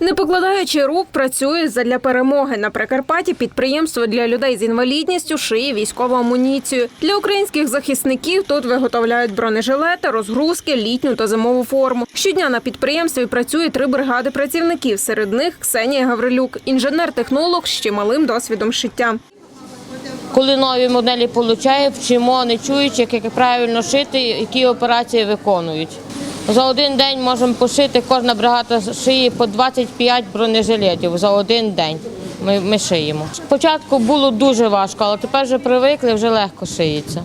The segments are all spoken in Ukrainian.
Не покладаючи рук, працює задля перемоги. На Прикарпатті підприємство для людей з інвалідністю шиє військову амуніцію. Для українських захисників тут виготовляють бронежилети, розгрузки, літню та зимову форму. Щодня на підприємстві працює три бригади працівників. Серед них Ксенія Гаврилюк, інженер-технолог з чималим досвідом шиття. Коли нові моделі получає, вчимо не чуючи, як правильно шити, які операції виконують. За один день можемо пошити, кожна бригада шиє по 25 бронежилетів за один день. Ми, ми шиємо. Спочатку було дуже важко, але тепер вже привикли, вже легко шиється.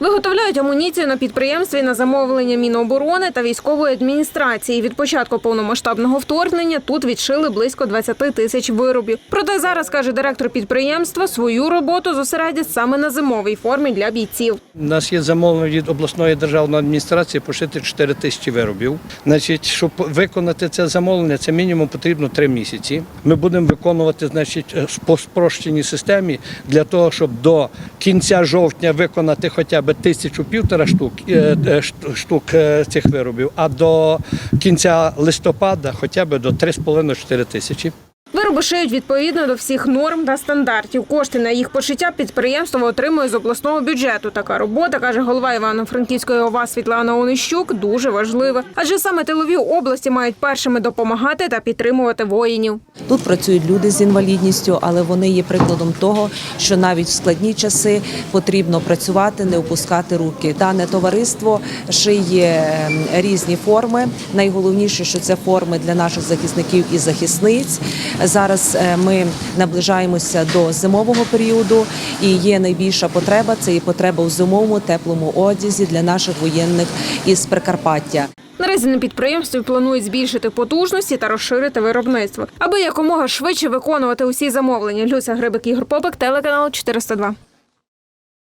Виготовляють амуніцію на підприємстві на замовлення Міноборони та військової адміністрації. Від початку повномасштабного вторгнення тут відшили близько 20 тисяч виробів. Проте зараз каже директор підприємства, свою роботу зосередять саме на зимовій формі для бійців. У нас є замовлення від обласної державної адміністрації пошити 4 тисячі виробів. Значить, щоб виконати це замовлення, це мінімум потрібно 3 місяці. Ми будемо виконувати значить, е, по спрощеній системі для того, щоб до кінця жовтня виконати хоча б тисячу півтора штук, е, е, шт- штук е, цих виробів, а до кінця листопада хоча б до 3,5-4 тисячі. Вироби шиють відповідно до всіх норм та стандартів. Кошти на їх пошиття підприємство отримує з обласного бюджету. Така робота, каже голова Івано-Франківської ОВА Світлана Онищук, дуже важлива. Адже саме тилові області мають першими допомагати та підтримувати воїнів. Тут працюють люди з інвалідністю, але вони є прикладом того, що навіть в складні часи потрібно працювати, не опускати руки. Дане товариство шиє ем, різні форми. Найголовніше, що це форми для наших захисників і захисниць. Зараз е, ми наближаємося до зимового періоду, і є найбільша потреба це є потреба у зимовому теплому одязі для наших воєнних із Прикарпаття. Наразі на підприємстві планують збільшити потужності та розширити виробництво, аби якомога швидше виконувати усі замовлення. Люся Грибик, Ігор Попик, телеканал 402.